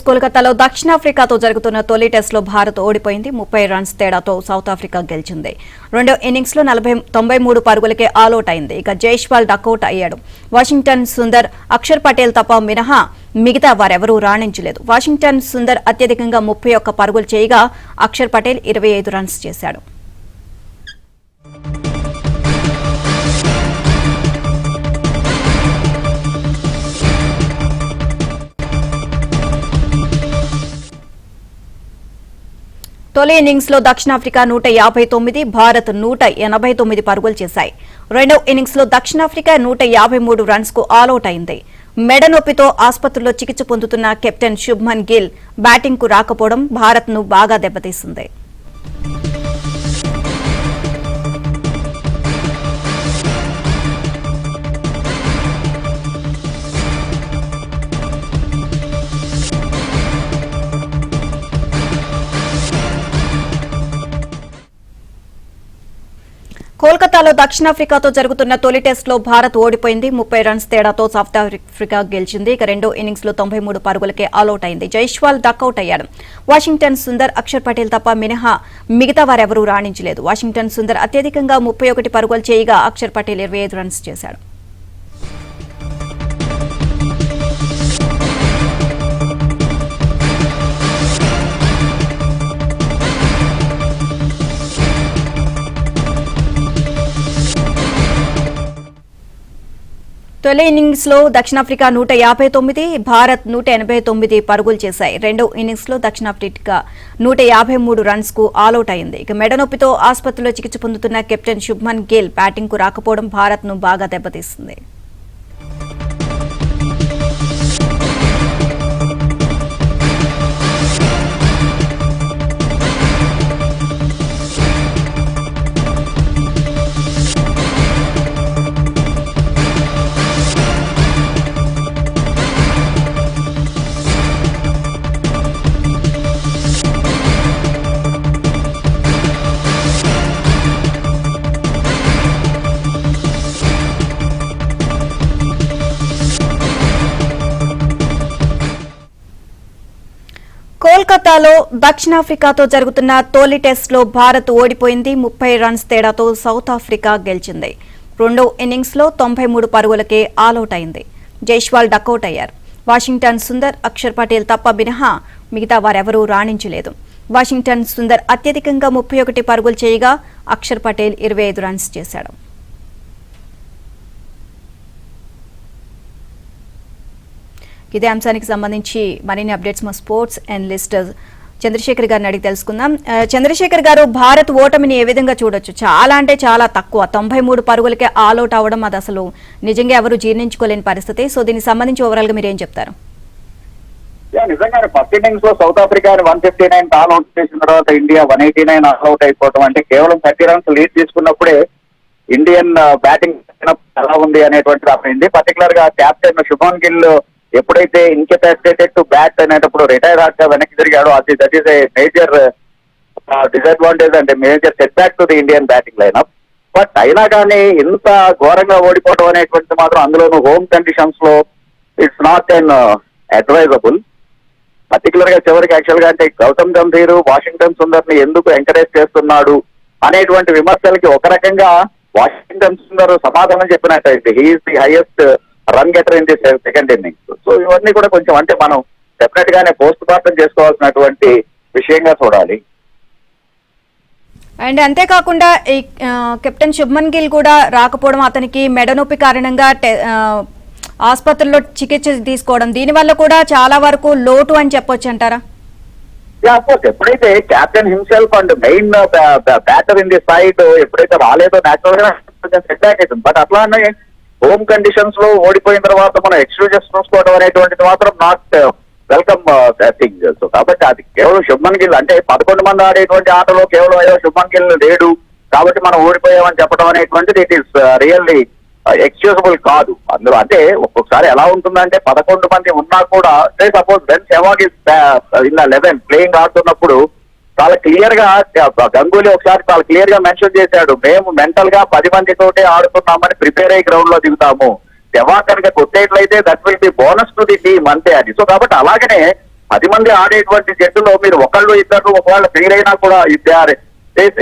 కోల్కతాలో దక్షిణాఫ్రికాతో జరుగుతున్న తొలి టెస్టులో భారత్ ఓడిపోయింది. ముప్పై రన్స్ తేడాతో సౌత్ ఆఫ్రికా గెలిచింది. రెండో ఇన్నింగ్స్లో నలభై తొంభై మూడు పరుగులకే ఆల్అౌట్ అయింది ఇక జైష్వాల్ డకౌట్ అయ్యాడు. వాషింగ్టన్ సుందర్ అక్షర్ పటేల్ తప్ప మినహా మిగతా వారెవరూ రాణించలేదు. వాషింగ్టన్ సుందర్ అత్యధికంగా ముప్పై ఒక్క పరుగులు చేయగా అక్షర్ పటేల్ ఇరవై ఐదు రన్స్ చేశాడు. తొలి ఇన్నింగ్స్లో దక్షిణాఫ్రికా నూట యాభై తొమ్మిది భారత్ నూట ఎనభై తొమ్మిది పరుగులు చేశాయి. రెండో ఇన్నింగ్స్లో దక్షిణాఫ్రికా నూట యాభై మూడు రన్స్కు ఆల్అౌట్ అయింది. మెడ నొప్పితో ఆసుపత్రిలో చికిత్స పొందుతున్న కెప్టెన్ శుభ్మన్ గిల్ బ్యాటింగ్కు రాకపోవడం భారత్ను బాగా దెబ్బతీసింది. కోల్కతాలో దక్షిణాఫ్రికాతో జరుగుతున్న తొలి టెస్టులో భారత్ ఓడిపోయింది. ముప్పై రన్స్ తేడాతో సౌత్ ఆఫ్రికా గెలిచింది. ఇక రెండో ఇన్నింగ్స్లో తొంభై మూడు పరుగులకే ఆల్అౌట్ అయింది జైష్వాల్ డక్అవుట్ అయ్యాడు. వాషింగ్టన్ సుందర్ అక్షర్ పటేల్ తప్ప మినహా మిగతా వారెవరూ రాణించలేదు. వాషింగ్టన్ సుందర్ అత్యధికంగా ముప్పై ఒకటి పరుగులు చేయగా అక్షర్ పటేల్ ఇరవై ఐదు రన్స్ చేశాడు. తొలి ఇన్నింగ్స్లో దక్షిణాఫ్రికా నూట యాభై తొమ్మిది భారత్ నూట ఎనభై తొమ్మిది పరుగులు చేశాయి. రెండో ఇన్నింగ్స్లో దక్షిణాఫ్రికా నూట యాభై మూడు రన్స్కు ఆలౌట్ అయింది. ఇక మెడ నొప్పితో ఆసుపత్రిలో చికిత్స పొందుతున్న కెప్టెన్ శుభ్మన్ గిల్ బ్యాటింగ్కు రాకపోవడం భారత్ను బాగా దెబ్బతీస్తుంది కోల్కతాలో దక్షిణాఫ్రికాతో జరుగుతున్న తొలి టెస్టులో భారత్ ఓడిపోయింది. ముప్పై రన్స్ తేడాతో సౌత్ ఆఫ్రికా గెలిచింది. రెండో ఇన్నింగ్స్లో తొంభై మూడు పరుగులకే ఆలౌట్ అయింది. జైష్వాల్ డకౌట్ అయ్యారు. వాషింగ్టన్ సుందర్ అక్షర్ పటేల్ తప్ప మినహా మిగతా వారెవరూ రాణించలేదు. వాషింగ్టన్ సుందర్ అత్యధికంగా ముప్పై ఒకటి పరుగులు చేయగా అక్షర్ పటేల్ ఇరవై ఐదు రన్స్ చేశాడు. ఇదే అంశానికి సంబంధించి మరిన్ని అప్డేట్స్ మా స్పోర్ట్స్ అనలిస్ట్ చంద్రశేఖర్ గారిని అడిగి తెలుసుకుందాం. చంద్రశేఖర్ గారు భారత్ ఓటమిని ఏ విధంగా చూడొచ్చు? చాలా అంటే చాలా తక్కువ. తొంభై మూడు పరుగులకే ఆల్అౌట్ అవ్వడం అది అసలు నిజంగా ఎవరు జీర్ణించుకోలేని పరిస్థితి. సో దీనికి సంబంధించి ఓవరాల్గా మీరు ఏం చెప్తారు? నిజంగానే ఫస్ట్ ఇన్నింగ్స్లో South Africa one fifty nine all out చేసిన తర్వాత India one eighty nine all out అయిపోవడం అంటే కేవలం థర్టీ రన్స్ లీడ్ తీసుకున్నప్పుడే ఇండియన్ బ్యాటింగ్ ఎలా ఉంది అనేటువంటిది అర్థమైంది. పర్టికులర్గా కెప్టెన్ శుభన్ గిల్ ఎప్పుడైతే ఇన్కెపాసిటేటెడ్ టు బ్యాట్ అనేటప్పుడు రిటైర్ ఆగా వెనక్కి తిరిగాడో అది that is a major disadvantage అంటే major setback to the Indian batting lineup but అయినా కానీ ఇంత ఘోరంగా ఓడిపోవడం అనేటువంటిది మాత్రం అందులోనూ హోమ్ కండిషన్స్లో ఇట్స్ నాట్ ఎన్ అడ్వైజబుల్ పర్టికులర్గా చివరికి యాక్చువల్గా అంటే గౌతమ్ గంభీర్ వాషింగ్టన్ సుందర్ని ఎందుకు ఎంకరేజ్ చేస్తున్నాడు అనేటువంటి విమర్శలకి ఒక రకంగా వాషింగ్టన్ సుందర్ సమాధానం చెప్పినట్టయితే he is the highest run getter in the second innings so ఇవన్నీ కూడా కొంచెం అంటే మనం డెఫినెట్ గానే పోస్ట్ మార్టం చేసుకోవాల్సినటువంటి విషయంగా చూడాలి. అండ్ అంతేకాకుండా ఈ కెప్టెన్ శుభ్మన్ గిల్ కూడా రాకపోవడం అతనికి మెడ నొప్పి కారణంగా ఆసుపత్రిలో చికిత్స తీసుకోవడం. దీనివల్ల కూడా చాలా వరకు లోటు అని చెప్పొచ్చు అంటారా? ఎప్పుడైతే captain himself and main batter in the side ఎప్పుడైతే రాలేదో నేచురల్గా బట్ అట్లానే హోమ్ కండిషన్స్లో ఓడిపోయిన తర్వాత మనం ఎక్స్క్యూజెస్ చూసుకోవడం అనేటువంటిది మాత్రం నాట్ వెల్కమ్ థింగ్ సో కాబట్టి అది కేవలం శుభ్మన్ గిల్ అంటే పదకొండు మంది ఆడేటువంటి ఆటలో కేవలం అయ్యో శుభ్మన్ గిల్ లేడు. కాబట్టి మనం ఓడిపోయామని చెప్పడం అనేటువంటిది ఇట్ ఈస్ రియల్లీ ఎక్స్క్యూజబుల్ కాదు. అందులో అంటే ఒక్కొక్కసారి ఎలా ఉంటుందంటే పదకొండు మంది ఉన్నా కూడా suppose Ben Sehwag is in eleven playing ఆడుతున్నప్పుడు చాలా క్లియర్గా గంగూలీ ఒకసారి చాలా క్లియర్గా మెన్షన్ చేశాడు. మేము మెంటల్గా పది మందితోటే ఆడుతున్నామని ప్రిపేర్ అయ్యి గ్రౌండ్లో దిగుతాము. సెవాగ్గా కొట్టేట్లయితే that will be bonus to the team అంతే అది. సో కాబట్టి అలాగనే పది మంది ఆడేటువంటి జట్టులో మీరు ఒకళ్ళు ఇద్దరు ఒకవేళ ఫెయిల్ అయినా కూడా if they are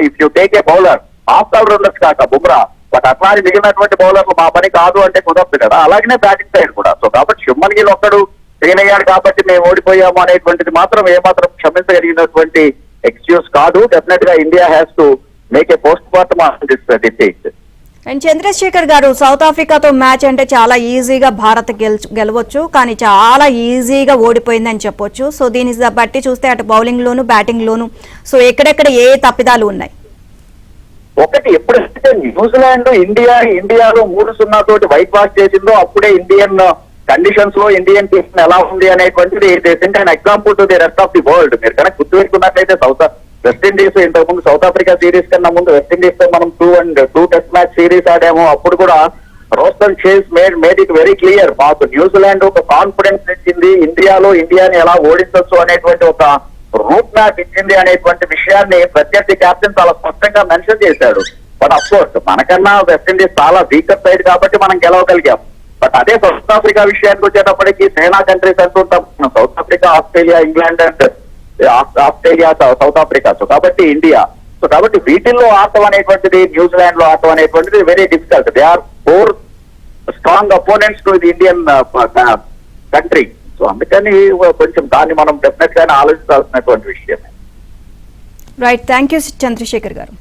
if you take a bowler of all rounders కాక బుమ్రా బట్ అట్లాంటి మిగిలినటువంటి బౌలర్లు మా పని కాదు అంటే కుదరదు కదా. అలాగనే బ్యాటింగ్ సైడ్ కూడా. సో కాబట్టి శుభ్మన్ గిల్ ఒక్కడు ఫెయిల్ అయ్యాడు కాబట్టి మేము ఓడిపోయాము అనేటువంటిది మాత్రం ఏమాత్రం క్షమించగలిగినటువంటి ఎక్స్క్యూజ్ కాదు డెఫినెట్గా India has to make a post mortem on this defeat and Chandrasekhar garu South ఆఫ్రికాతో match అంటే చాలా ఈజీగా భారత్ గెల్ గెలవచ్చు కానీ చాలా ఈజీగా ఓడిపోయిందని చెప్పొచ్చు. సో దీని బట్టి చూస్తే అటు బౌలింగ్ లోను బ్యాటింగ్ లోను సో ఎక్కడెక్కడ ఏ ఏ తప్పిదాలు ఉన్నాయి? ఒకటి ఎప్పుడైతే న్యూజిలాండ్ ఇండియా ఇండియాలో మూడు సున్నా తోటి వైట్ వాష్ చేసిందో అప్పుడే ఇండియన్ కండిషన్స్లో ఇండియన్ టీమ్ ఎలా ఉంది అనేటువంటిది and example to the rest of the world మీరు కనుక గుర్తుపెట్టుకున్నట్లయితే సౌత్ వెస్టిండీస్ ఇంతకు ముందు సౌత్ ఆఫ్రికా సిరీస్ కన్నా ముందు వెస్టిండీస్తో మనం two and two test match series ఆడాము. అప్పుడు కూడా Roston Chase made made it very clear మాకు న్యూజిలాండ్ ఒక కాన్ఫిడెన్స్ ఇచ్చింది ఇండియాలో ఇండియాని ఎలా ఓడించవచ్చు అనేటువంటి ఒక రూట్ మ్యాప్ ఇచ్చింది అనేటువంటి విషయాన్ని ప్రత్యర్థి క్యాప్టెన్ చాలా స్పష్టంగా మెన్షన్ చేశాడు. బట్ అఫ్ కోర్స్ మనకన్నా వెస్టిండీస్ చాలా వీకర్ సైడ్ కాబట్టి మనం గెలవగలిగాం. బట్ అదే సౌత్ ఆఫ్రికా విషయానికి వచ్చేటప్పటికి సేనా కంట్రీస్ అంటుంటాం South Africa Australia England and Australia South Africa so కాబట్టి ఇండియా సో కాబట్టి వీటిల్లో ఆడటం అనేటువంటిది న్యూజిలాండ్లో ఆడటం అనేటువంటిది very difficult they are four strong opponents to the Indian country so అందుకని కొంచెం దాన్ని మనం డెఫినెట్ గానే ఆలోచించాల్సినటువంటి విషయం రైట్ థ్యాంక్ యూ చంద్రశేఖర్ గారు.